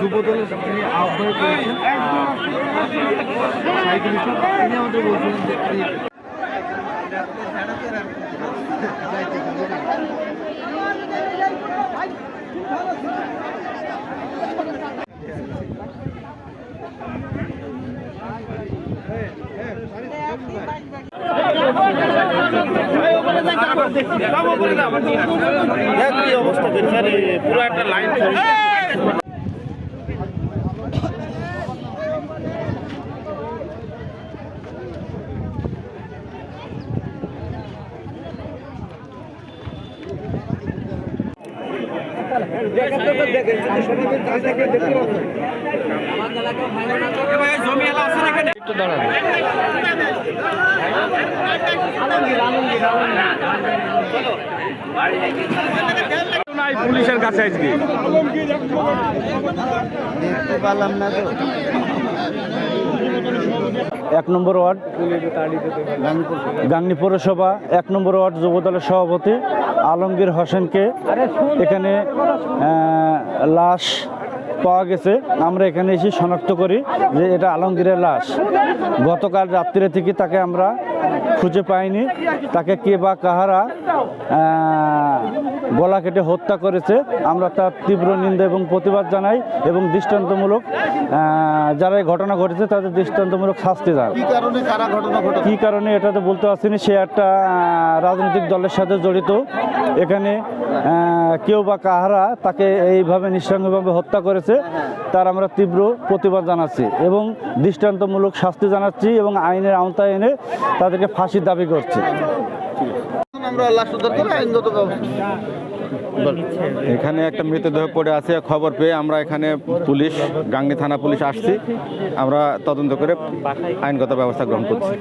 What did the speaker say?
যুব দলের যিনি আহ্বায়ক করেছেন তিনি আমাদের বলছিলেন যে কি অবস্থা বেচারি পুরো একটা লাইন পুলিশের কাছে আজকে দেখতে পারলাম না তো এক নম্বর ওয়ার্ড, গাংনী পৌরসভা, এক নম্বর ওয়ার্ড যুবদলের সভাপতি। আলমগীর হোসেনকে এখানে লাশ পাওয়া গেছে। আমরা এখানে এসে শনাক্ত করি যে এটা আলমগীরের লাশ। গতকাল রাত্রে থেকে তাকে আমরা খুঁজে পাইনি। তাকে কে বা কাহারা গলা কেটে হত্যা করেছে। আমরা তার তীব্র নিন্দা এবং প্রতিবাদ জানাই এবং দৃষ্টান্তমূলক যারা এই ঘটনা ঘটেছে তাদের দৃষ্টান্তমূলক শাস্তি দেয় কি কারণে কারা এটা তো বলতে পারছি সে একটা রাজনৈতিক দলের সাথে জড়িত। এখানে কেউ বা কাহারা তাকে এইভাবে নিঃসঙ্গভাবে হত্যা করেছে তার আমরা তীব্র প্রতিবাদ জানাচ্ছি এবং দৃষ্টান্তমূলক শাস্তি জানাচ্ছি এবং আইনের আওতায় এনে তাদেরকে ফাঁসির দাবি করছি। আমরা লাশ উদ্ধার করে আইনগত ব্যবস্থা এখানে একটা মৃতদেহ পড়ে আছে খবর পেয়ে আমরা এখানে পুলিশ গাংনী থানা পুলিশ আসছি। আমরা তদন্ত করে আইনগত ব্যবস্থা গ্রহণ করছি।